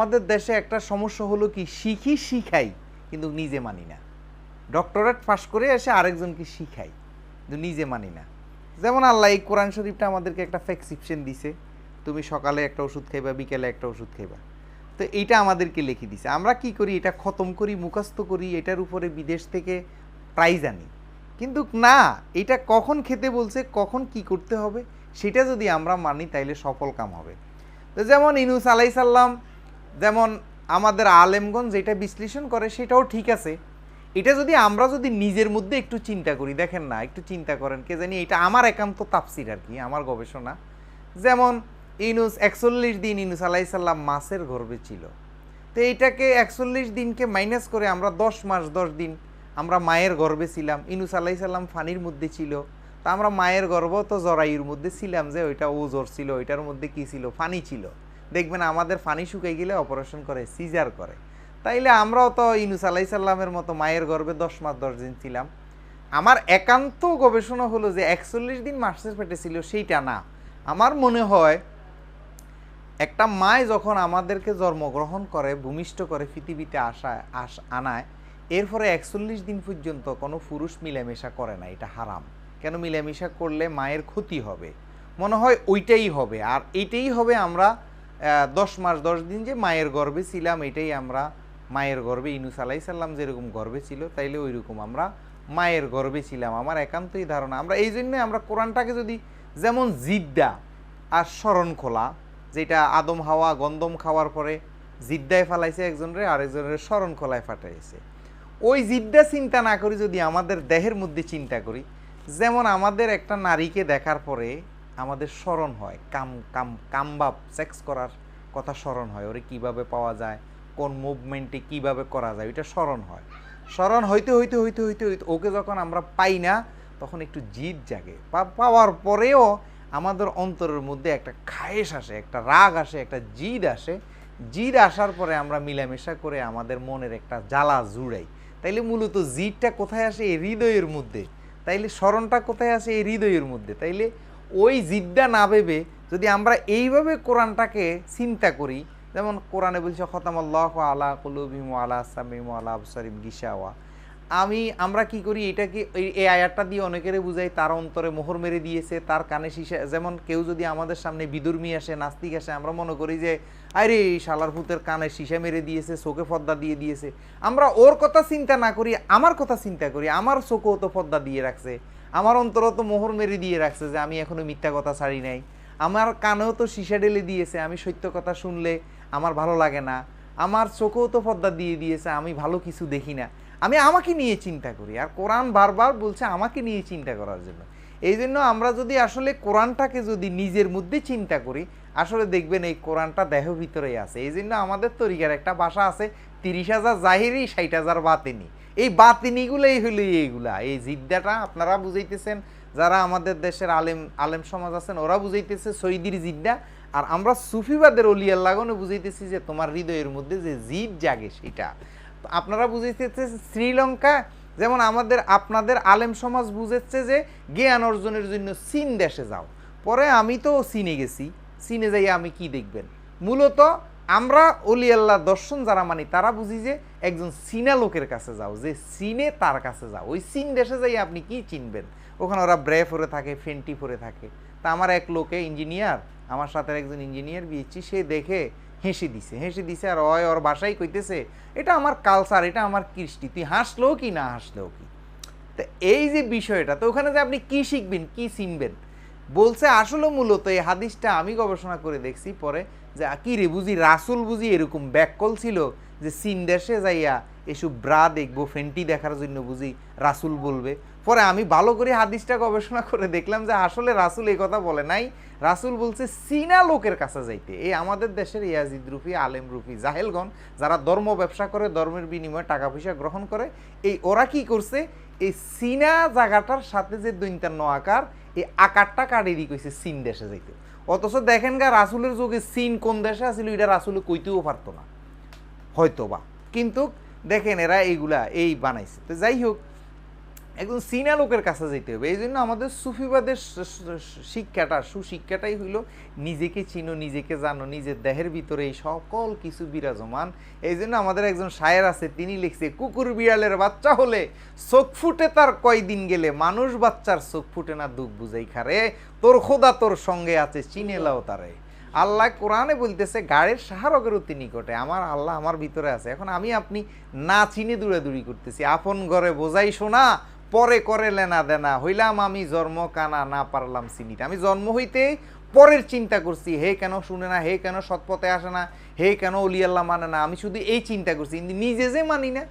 আমাদের দেশে একটা সমস্যা হলো কি, শিখি শিখাই, কিন্তু নিজে মানি না। ডক্টরেট পাস করে এসে আরেকজনকে শিখাই, কিন্তু নিজে মানি না। যেমন আল্লাহ এই কোরআন শরীফটা আমাদেরকে একটা প্রেসক্রিপশন দিছে, তুমি সকালে একটা ওষুধ খাইবা, বিকেলে একটা ওষুধ খাইবা। তো এইটা আমাদেরকে লিখে দিছে। আমরা কি করি, এটা খতম করি, মুখস্থ করি, এটার উপরে বিদেশ থেকে প্রাইজ আনি। কিন্তু না, এটা কখন খেতে বলছে, কখন কি করতে হবে, সেটা যদি আমরা মানি, তাইলে সফল কাম হবে। তো যেমন ইনুস আলাইসাল্লাম যেমন আমাদের আলেমগঞ্জ যেটা বিশ্লেষণ করে, সেটাও ঠিক আছে। এটা যদি আমরা যদি নিজের মধ্যে একটু চিন্তা করি, দেখেন না, একটু চিন্তা করেন, কে জানি এটা আমার একান্ত তাপসির আর কি, আমার গবেষণা। যেমন ইনুস, একচল্লিশ দিন ইনুস আলাইসাল্লাম মাসের গর্বে ছিল। তো এইটাকে একচল্লিশ দিনকে মাইনাস করে আমরা দশ মাস, দশ দিন আমরা মায়ের গর্ভে ছিলাম। ইনুস আলাইসাল্লাম ফানির মধ্যে ছিল। তা আমরা মায়ের গর্ভ তো জরায়ুর মধ্যে ছিলাম যে, ওইটা ও জ্বর ছিল, ওইটার মধ্যে কি ছিল? ফানি ছিল। দেখবেন আমাদের ফানি শুকাই গেলে অপারেশন করে সিজার করে। তাইলে আমরাও তো ইনুস আলাইসাল্লামের মতো মায়ের গর্ভে দশ মাস, দশ দিন ছিলাম। আমার একান্ত গবেষণা হলো যে একচল্লিশ দিন মাসের পেটে ছিল সেইটা না। আমার মনে হয় একটা মায় যখন আমাদেরকে জন্মগ্রহণ করে, ভূমিষ্ঠ করে, পৃথিবীতে আসা, আস, আনায়, এরপরে একচল্লিশ দিন পর্যন্ত কোনো পুরুষ মিলামেশা করে না, এটা হারাম। কেন মিলামেশা করলে মায়ের ক্ষতি হবে? মনে হয় ওইটাই হবে। আর এইটাই হবে আমরা দশ মাস, দশ দিন যে মায়ের গর্ভে ছিলাম, এটাই আমরা মায়ের গর্ভে, ইনুস আলাইসাল্লাম যেরকম গর্ভে ছিল, তাইলে ওই রকম আমরা মায়ের গর্ভে ছিলাম। আমার একান্তই ধারণা। আমরা এই জন্যে আমরা কোরআনটাকে যদি যেমন জিদ্দা আর স্মরণ খোলা, যেটা আদম হাওয়া, গন্দম খাওয়ার পরে জিদ্দায় ফালাইছে একজনের আরেকজনের স্মরণ খোলায় ফাটাইছে। ওই জিদ্দা চিন্তা না করি যদি আমাদের দেহের মধ্যে চিন্তা করি, যেমন আমাদের একটা নারীকে দেখার পরে আমাদের স্মরণ হয়। কাম কাম কামবাব সেক্স করার কথা স্মরণ হয়। ওরে কীভাবে পাওয়া যায়? কোন মুভমেন্টে কীভাবে করা যায়? ওইটা স্মরণ হয়। স্মরণ হইতে হইতে হইতে হইতে হইতে ওকে যখন আমরা পাই না, তখন একটু জিদ জাগে। পাওয়ার পরেও আমাদের অন্তরের মধ্যে একটা খায়েস আসে, একটা রাগ আসে, একটা জিদ আসে। জিদ আসার পরে আমরা মিলামেশা করে আমাদের মনের একটা জ্বালা জুড়াই। তাইলে মূলত জিদটা কোথায় আসে? এই হৃদয়ের মধ্যে। তাইলে স্মরণটা কোথায় আসে? এই হৃদয়ের মধ্যে। তাইলে ওই জিদ্দা না ভেবে যদি আমরা এইভাবে কোরআনটাকে চিন্তা করি, যেমন কোরআনে বলছে, খতামাল্লাহ আলা কুলুবিম আলা সামিম আলা আবসারিম গিসাওয়া আমি, আমরা কি করি, এটাকে এই আয়াতটা দিয়ে অনেকেরে বুঝাই, তার অন্তরে মোহর মেরে দিয়েছে, তার কানে শিশা যেমন কেউ যদি আমাদের সামনে বিদুর্মী আসে, নাস্তিক আসে, আমরা মনে করি যে, আরে, এই শালার ভূতের কানে সীসা মেরে দিয়েছে, চোখে পর্দা দিয়ে দিয়েছে। আমরা ওর কথা চিন্তা না করি, আমার কথা চিন্তা করি, আমার চোখেও তো পর্দা দিয়ে রাখছে। আমার অন্তরও তো মোহর মেরে দিয়ে রাখছে যে আমি এখনও মিথ্যা কথা ছাড়ি নাই। আমার কানেও তো সীসা ঢেলে দিয়েছে, আমি সত্য কথা শুনলে আমার ভালো লাগে না। আমার চোখেও তো পর্দা দিয়ে দিয়েছে, আমি ভালো কিছু দেখি না। আমি আমাকে নিয়ে চিন্তা করি আর কোরআন বারবার বলছে আমাকে নিয়ে চিন্তা করার জন্য। এই জন্য আমরা যদি আসলে কোরআনটাকে যদি নিজের মধ্যে চিন্তা করি, আসলে দেখবেন এই কোরআনটা দেহ ভিতরেই আছে। এই জন্য আমাদের তরিকার একটা ভাষা আছে, তিরিশ হাজার জাহিরি, ষাট হাজার বাতিনি। এই বাতিনিগুলোই হলো এইগুলা। এই জিদ্দাটা আপনারা বুঝাইতেছেন, যারা আমাদের দেশের আলেম আলেম সমাজ আছেন, ওরা বুঝাইতেছে সৈদির জিদ্দা। আর আমরা সুফিবাদের অলিয়ার লাগানো বুঝাইতেছি যে তোমার হৃদয়ের মধ্যে যে জিদ জাগে সেটা। আপনারা বুঝাইতেছে শ্রীলঙ্কা, যেমন আমাদের, আপনাদের আলেম সমাজ বুঝেছে যে জ্ঞান অর্জনের জন্য চীন দেশে যাও। পরে আমি তো চীনে গেছি। চীনে যাই আমি কি দেখবেন? মূলত আমরা অলি আল্লাহ দর্শন যারা মানি, তারা বুঝি যে একজন চীনা লোকের কাছে যাও, যে চীনে তার কাছে যাও। ওই চীন দেশে যাই আপনি কি চিনবেন? ওখানে ওরা ব্রে পরে থাকে, ফেন্টি পরে থাকে। তা আমার এক লোকে ইঞ্জিনিয়ার, আমার সাথে একজন ইঞ্জিনিয়ার বিয়েছি সে দেখে হেসে দিছে হেসে দিছে আর অয় ওর বাসায় কইতেছে, এটা আমার কালচার এটা আমার কৃষ্টি, তুই হাসলেও কি না হাসলেও কি? তো এই যে বিষয়টা, তো ওখানে যে আপনি কি শিখবেন, কি চিনবেন? বলছে আসলে মূলত এই হাদিসটা আমি গবেষণা করে দেখছি পরে যে কি রে বুঝি, রাসুল বুঝি এরকম ব্যাককল ছিল যে চীন দেশে যাইয়া এসব ব্রা দেখব, ফেন্টি দেখার জন্য বুঝি রাসুল বলবে। পরে আমি ভালো করে হাদিসটা গবেষণা করে দেখলাম যে, আসলে রাসুল এই কথা বলে নাই। রাসুল বলছে চীনা লোকের কাছে যাইতে। এই আমাদের দেশের ইয়াজিদ রুফি আলেম রুফি জাহেলগণ যারা ধর্ম ব্যবসা করে, ধর্মের বিনিময়ে টাকা পয়সা গ্রহণ করে, এই ওরা কি করছে? এই চীনা জায়গাটার সাথে যে দৈন্তান্ন আকার এই আকারটা দিয়ে কইছে চীন দেশে যাইতে। অথচ দেখেন গা, রাসুলের যুগে চীন কোন দেশে আসিল এটা রাসুলে কইতেও পারতো না। হয়তো বা কিন্তু দেখেন এরা এইগুলা, এই বানাইছে। তো যাই হোক একজন সিনা লোকের কাছে যেতে হবে। এই জন্য আমাদের সুফিবাদের শিক্ষাটা, সুশিক্ষাটাই হইল নিজেকে চিনো, নিজেকে জানো, নিজের দেহের ভিতরে এই সকল কিছু বিরাজমান। এই জন্য আমাদের একজন শায়ের আছে, তিনি লিখছে, কুকুর বিড়ালের বাচ্চা হলে চোখ ফুটে তার কয়দিন গেলে? মানুষ বাচ্চার চোখ ফুটে না, দুঃখ বুঝাই খারে? তোর খোদা তোর সঙ্গে আছে চিনেলাও তারে। আল্লাহ কোরআনে বলতেছে, গাড়ির সাহারকের অতি নিকটে। আমার আল্লাহ আমার ভিতরে আছে। এখন আমি আপনি না চিনে দূরাদূরি করতেছি। আপন ঘরে বোঝাই শোনা পরে করে লেনা দেনা, হইলাম আমি জন্ম কানা না পারলাম চিনিতে। আমি জন্ম হইতে পরের চিন্তা করছি, হে কেন শুনে না, হে কেন সৎপথে আসে না, হে কেন অলি আল্লাহ মানে না? আমি শুধু এই চিন্তা করছি নিজে যে মানি না,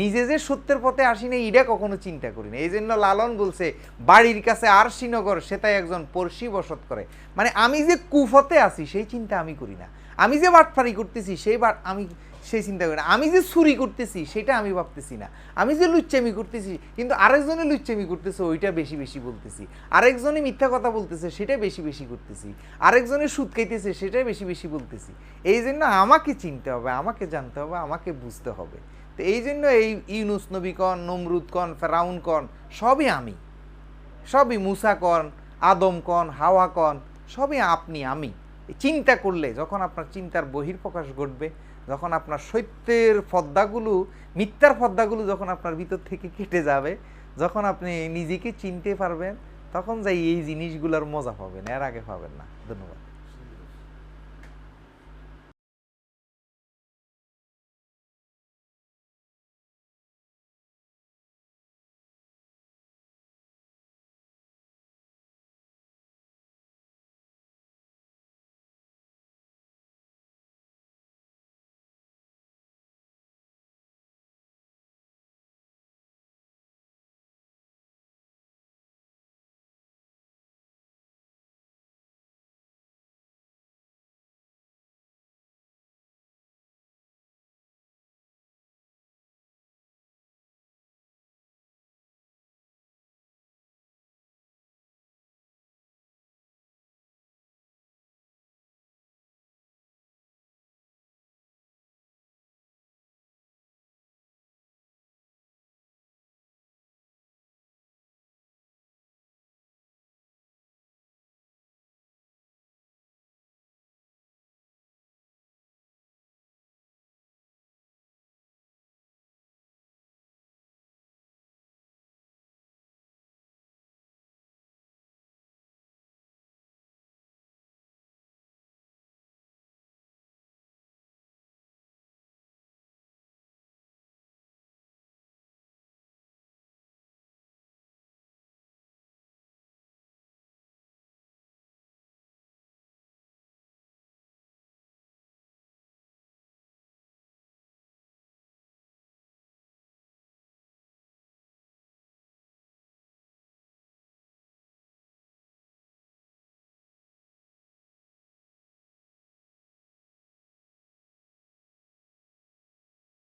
নিজে যে সত্যের পথে আসি না এটা কখনো চিন্তা করি না। এই জন্য লালন বলছে, বাড়ির কাছে আর শ্রীনগর, সেটাই একজন পড়শি বসত করে। মানে আমি যে কুফতে আছি, সেই চিন্তা আমি করি না। আমি যে বাটফারি করতেছি, সেই বাট আমি সেই চিন্তা করি না। আমি যে চুরি করতেছি, সেটা আমি ভাবতেছি না। আমি যে লুচ্চামি করতেছি, কিন্তু আরেকজনে লুচ্চামি করতেছে, ওইটা বেশি বেশি বলতেছি। আরেকজনে মিথ্যা কথা বলতেছে সেটা বেশি বেশি করতেছি। আরেকজনে সুদ খাইতেছে, সেটাই বেশি বেশি বলতেছি। এই জন্য আমাকে চিনতে হবে, আমাকে জানতে হবে, আমাকে বুঝতে হবে। তো এই জন্য এই ইউনুস নবী কন, নমরুদ কন, ফেরাউন কন, সবই আমি। সবই মুসা কন, আদম কন, হাওয়া কন, সবই আপনি, আমি। চিন্তা করলে, যখন আপনার চিন্তার বহির্প্রকাশ ঘটবে, যখন আপনার সত্যের পদ্মাগুলো, মিথ্যার পদ্মাগুলো যখন আপনার ভিতর থেকে কেটে যাবে, যখন আপনি নিজেকে চিনতে পারবেন, তখন যাই এই জিনিসগুলোর মজা পাবেন, এর আগে পাবেন না। ধন্যবাদ।